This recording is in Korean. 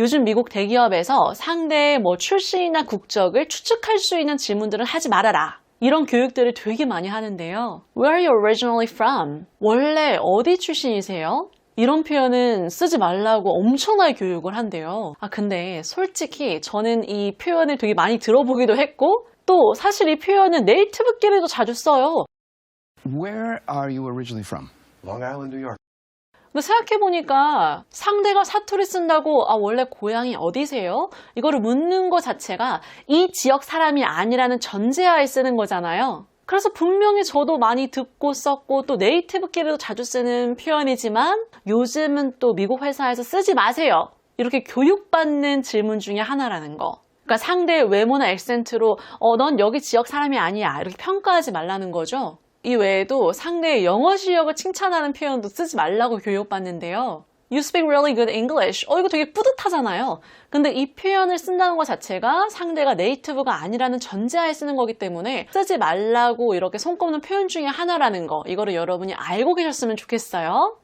요즘 미국 대기업에서 상대의 뭐 출신이나 국적을 추측할 수 있는 질문들은 하지 말아라. 이런 교육들을 되게 많이 하는데요. Where are you originally from? 원래 어디 출신이세요? 이런 표현은 쓰지 말라고 엄청나게 교육을 한대요. 아, 근데 솔직히 저는 이 표현을 되게 많이 들어보기도 했고, 또 사실 이 표현은 네이티브끼리도 자주 써요. Where are you originally from? Long Island, New York. 근데 생각해보니까 상대가 사투리 쓴다고 아 원래 고향이 어디세요? 이거를 묻는 것 자체가 이 지역 사람이 아니라는 전제하에 쓰는 거잖아요. 그래서 분명히 저도 많이 듣고 썼고 또 네이티브끼리도 자주 쓰는 표현이지만 요즘은 또 미국 회사에서 쓰지 마세요. 이렇게 교육받는 질문 중에 하나라는 거. 그러니까 상대의 외모나 액센트로 어, 넌 여기 지역 사람이 아니야. 이렇게 평가하지 말라는 거죠. 이 외에도 상대의 영어 실력을 칭찬하는 표현도 쓰지 말라고 교육받는데요. You speak really good English. 어, 이거 되게 뿌듯하잖아요. 근데 이 표현을 쓴다는 것 자체가 상대가 네이티브가 아니라는 전제하에 쓰는 거기 때문에 쓰지 말라고 이렇게 손꼽는 표현 중에 하나라는 거. 이거를 여러분이 알고 계셨으면 좋겠어요.